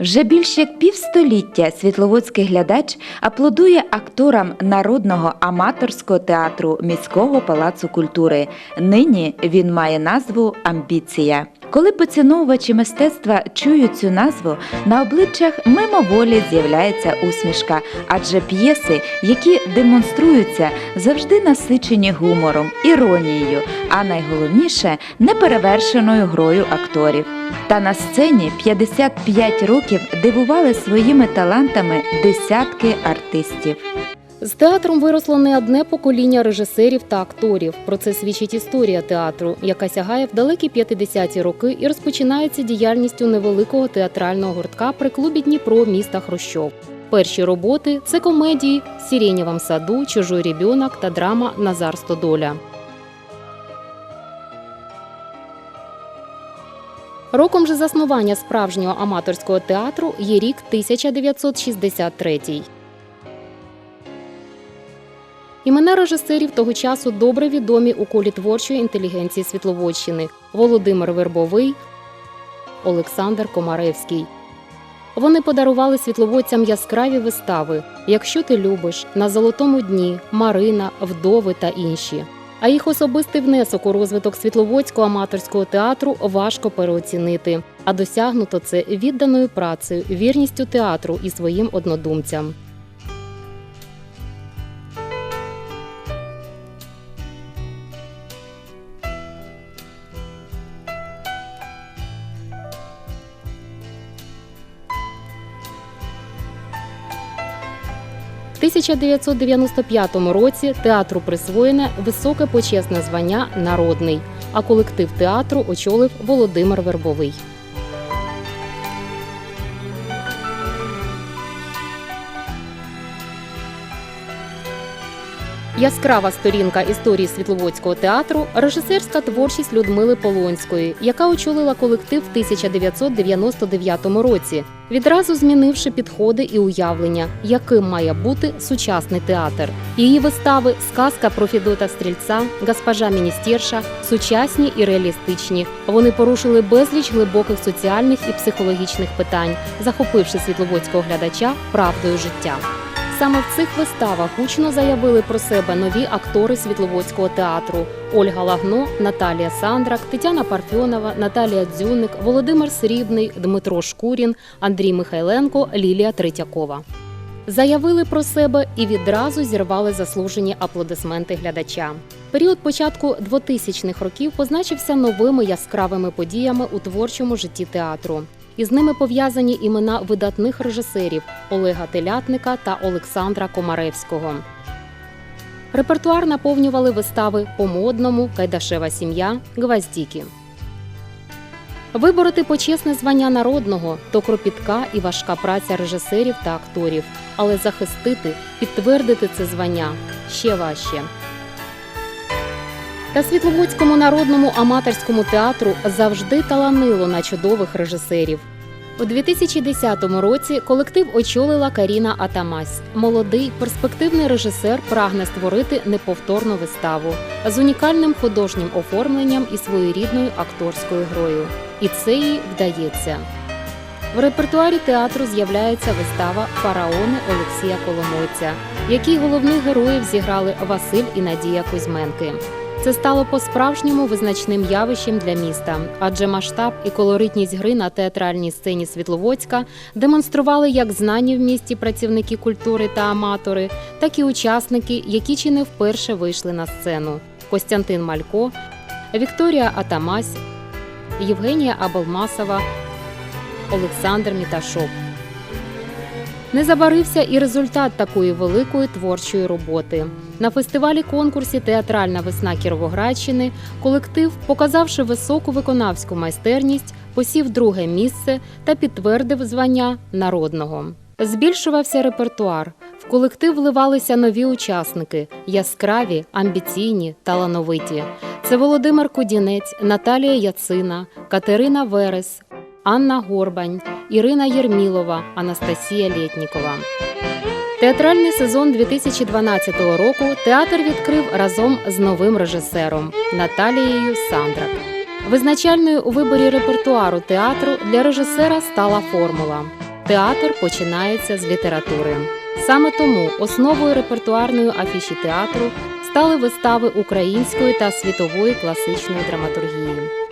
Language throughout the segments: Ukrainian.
Вже більш як півстоліття світловодський глядач аплодує акторам народного аматорського театру міського палацу культури. Нині він має назву Амбіція. Коли поціновувачі мистецтва чують цю назву, на обличчях мимоволі з'являється усмішка, адже п'єси, які демонструються, завжди насичені гумором, іронією, а найголовніше неперевершеною грою акторів. Та на сцені 55 років дивували своїми талантами десятки артистів. З театром виросло не одне покоління режисерів та акторів. Про це свідчить історія театру, яка сягає в далекі 50-ті роки і розпочинається діяльністю невеликого театрального гуртка при клубі Дніпро міста Хрущов. Перші роботи це комедії в Сиренєвому саду, Чужой ребенок та драма Назар Стодоля. Роком же заснування справжнього аматорського театру є рік 1963. Імена режисерів того часу добре відомі у колі творчої інтелігенції Світловодщини Володимир Вербовий, Олександр Комаревський. Вони подарували світловодцям яскраві вистави Якщо ти любиш, на золотому дні, Марина, Вдови та інші. А їх особистий внесок у розвиток світловодського аматорського театру важко переоцінити. А досягнуто це відданою працею, вірністю театру і своїм однодумцям. 1995 році театру присвоєне високе почесне звання Народний, а колектив театру очолив Володимир Вербовий. Яскрава сторінка історії Світловодського театру режисерська творчість Людмили Полонської, яка очолила колектив в 1999 році, відразу змінивши підходи і уявлення, яким має бути сучасний театр. Її вистави Сказка про Фідота Стрільця, Госпожа Міністерша сучасні і реалістичні. Вони порушили безліч глибоких соціальних і психологічних питань, захопивши світловодського глядача правдою життя. Саме в цих виставах гучно заявили про себе нові актори Світловодського театру: Ольга Лагно, Наталія Сандрак, Тетяна Парфьонова, Наталія Дзюник, Володимир Срібний, Дмитро Шкурін, Андрій Михайленко, Лілія Третьякова. Заявили про себе і відразу зірвали заслужені аплодисменти глядача. Період початку 2000-х років позначився новими яскравими подіями у творчому житті театру. Із ними пов'язані імена видатних режисерів Олега Телятника та Олександра Комаревського. Репертуар наповнювали вистави по модному, Кайдашева сім'я, Гвоздіки. Вибороти почесне звання народного то кропітка і важка праця режисерів та акторів, але захистити, підтвердити це звання ще важче. Та Світловодському народному аматорському театру завжди таланило на чудових режисерів. У 2010 році колектив очолила Каріна Атамась. Молодий перспективний режисер прагне створити неповторну виставу з унікальним художнім оформленням і своєрідною акторською грою. І це їй вдається. В репертуарі театру з'являється вистава Фараони Олексія Коломойця, в якій головних героїв зіграли Василь і Надія Кузьменки. Це стало по-справжньому визначним явищем для міста, адже масштаб і колоритність гри на театральній сцені Світловодська демонстрували як знані в місті працівники культури та аматори, так і учасники, які чи не вперше вийшли на сцену: Костянтин Малько, Вікторія Атамась, Євгенія Аболмасова, Олександр Міташов. Не забарився і результат такої великої творчої роботи. На фестивалі конкурсі Театральна весна Кіровоградщини колектив, показавши високу виконавську майстерність, посів друге місце та підтвердив звання народного. Збільшувався репертуар. В колектив вливалися нові учасники яскраві, амбіційні, талановиті. Це Володимир Кудінець, Наталія Яцина, Катерина Верес, Анна Горбань, Ірина Єрмілова, Анастасія Лєтнікова. Театральний сезон 2012 року театр відкрив разом з новим режисером Наталією Сандрак. Визначальною у виборі репертуару театру для режисера стала формула Театр починається з літератури. Саме тому основою репертуарної афіші театру стали вистави української та світової класичної драматургії.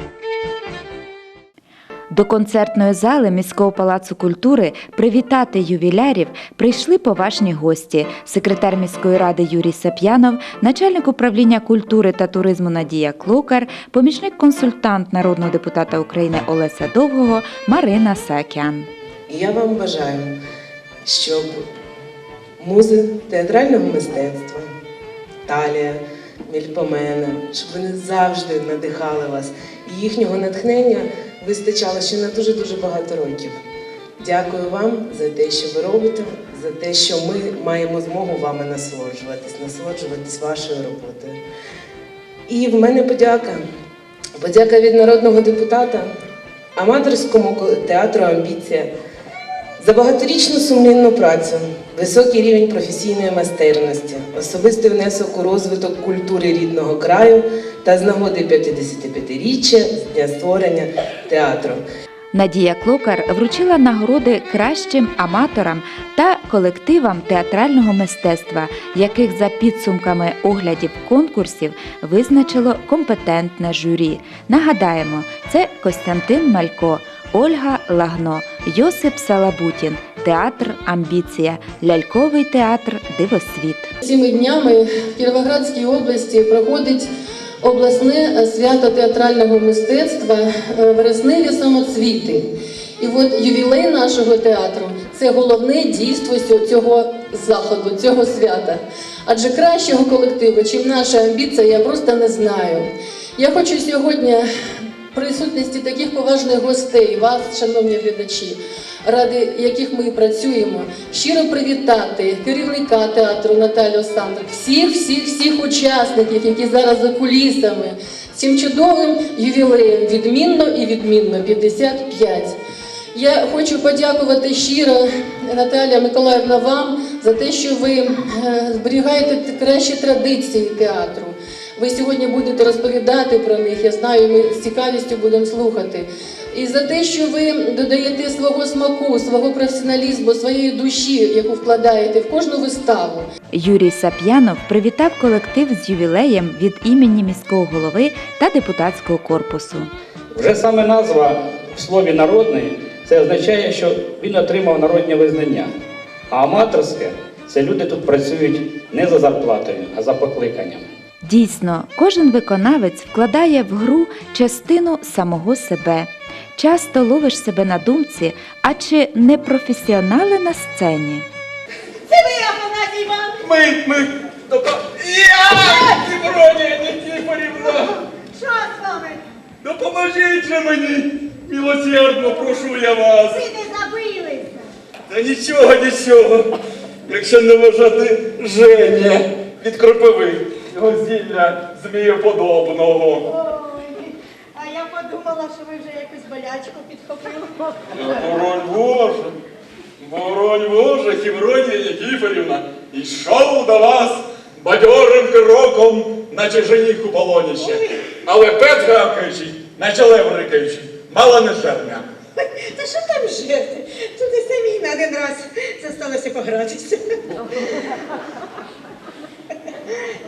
До концертної зали міського палацу культури привітати ювілярів прийшли поважні гості: секретар міської ради Юрій Сап'янов, начальник управління культури та туризму Надія Клокар, помічник консультант народного депутата України Олеся Довгого, Марина Сакян. Я вам бажаю, щоб музи театрального мистецтва, талія, мільпомена, щоб вони завжди надихали вас. І їхнього натхнення вистачало ще на дуже-дуже багато років. Дякую вам за те, що ви робите, за те, що ми маємо змогу вами насолоджуватись, насолоджуватись вашою роботою. І в мене подяка. Подяка від народного депутата, аматорському театру Амбіція за багаторічну сумлінну працю, високий рівень професійної майстерності, особистий внесок у розвиток культури рідного краю та з нагоди 55-річчя з дня створення театру. Надія Клокар вручила нагороди кращим аматорам та колективам театрального мистецтва, яких за підсумками оглядів конкурсів визначило компетентне журі. Нагадаємо, це Костянтин Малько, Ольга Лагно, Йосип Салабутін, театр Амбіція, ляльковий театр Дивосвіт. Цими днями в Кіровоградській області проходить обласне свято театрального мистецтва е, вересневі самоцвіти. І от ювілей нашого театру це головне дійство цього заходу, цього свята. Адже кращого колективу, чим наша амбіція, я просто не знаю. Я хочу сьогодні присутності таких поважних гостей, вас, шановні глядачі, ради яких ми працюємо, щиро привітати керівника театру Наталю Олександрик, всіх, всіх, всіх учасників, які зараз за кулісами, цим чудовим ювілеєм, відмінно і відмінно 55. Я хочу подякувати щиро, Наталія Миколаївна, вам за те, що ви е, зберігаєте кращі традиції театру. Ви сьогодні будете розповідати про них. Я знаю, ми з цікавістю будемо слухати. І за те, що ви додаєте свого смаку, свого професіоналізму, своєї душі, яку вкладаєте в кожну виставу. Юрій Сап'янов привітав колектив з ювілеєм від імені міського голови та депутатського корпусу. Вже саме назва в слові народний це означає, що він отримав народне визнання. А аматорське це люди тут працюють не за зарплатою, а за покликанням. Дійсно, кожен виконавець вкладає в гру частину самого себе. Часто ловиш себе на думці, а чи не професіонали на сцені? Це ви, Афанасій Іванович! Ми, ми, допо... Я! Тимронія Нікіфорівна! Що з вами? Допоможіть же мені! Милосердно прошу я вас! Ви не забилися? Та нічого, нічого. Якщо не вважати Женя від кропиви, його зілля змієподобного. Ой, а я подумала, що ви вже якусь болячку підхопили. Боронь Боже! Боронь Боже, Хівронія Нікіфорівна, йшов до вас бадьорим кроком, наче жених у полоніще. Але пет гавкаючий, наче лев рикаючий, мало не жерня. Та що там жити? Тут і самі на один раз зосталося погратися.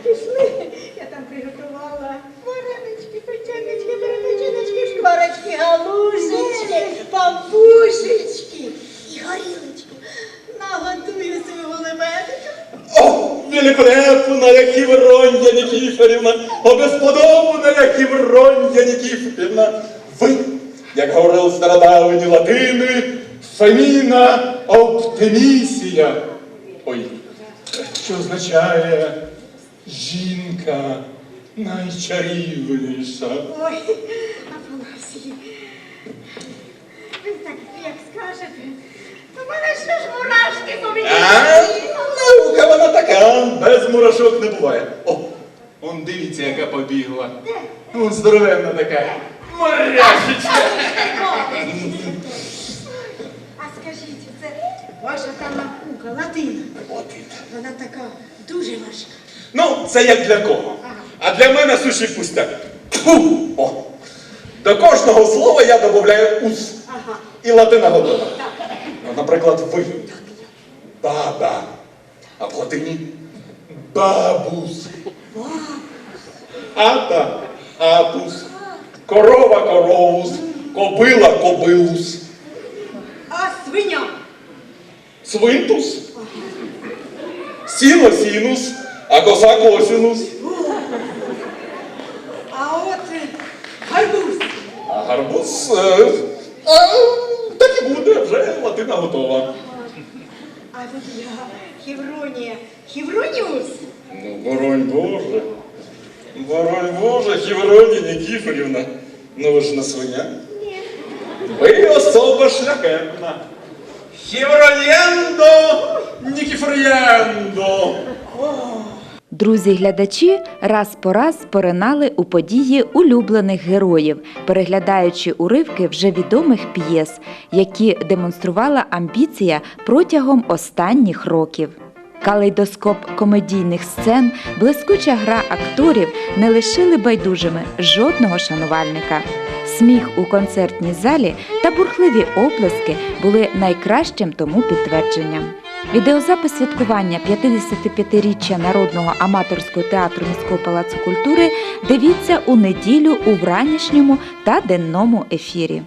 Пішли, я там приготувала варенички, печенички, перепеченички, шкварочки, галушечки, пампушечки і горілочки. Нагодую свого лебедика. О, великолепна, як Хівронія Нікіфорівна, обесподобна, як Хівронія Нікіфорівна. Ви, як говорили стародавні латини, феміна оптимісія. Ой, що означає жінка найчарівніша. Ой, Афанасій, ви так як скажете, у мене що ж мурашки по мені? А, наука вона така, без мурашок не буває. О, он дивіться, яка побігла. Ну, здоровенна така. Моряшечка. А скажіть, це ваша там наука, латина. Вона така дуже важка. Ну, це як для кого. А для мене суші пустяк. О. До кожного слова я додаю ус. І латина готова. Ну, наприклад, ви. Баба. А в латині бабус. Ата, атус. Корова коровус. Кобила кобилус. А свиня? Свинтус. Сіно сінус, а коса косінус. А от е, гарбуз. А гарбуз. е, а, так і буде, вже латина готова. А тут я Хівронія. Хівроніус? Ну, боронь Боже. Боронь Боже, Хівроні Нікіфорівна. Ну ви ж не свиня. Ні. Ви особа шляхетна. Хівроєндо, Нікіфорєндо. Друзі-глядачі раз по раз поринали у події улюблених героїв, переглядаючи уривки вже відомих п'єс, які демонструвала амбіція протягом останніх років. Калейдоскоп комедійних сцен, блискуча гра акторів не лишили байдужими жодного шанувальника. Сміх у концертній залі бурхливі оплески були найкращим тому підтвердженням. Відеозапис святкування 55-річчя народного аматорського театру міського палацу культури дивіться у неділю у вранішньому та денному ефірі.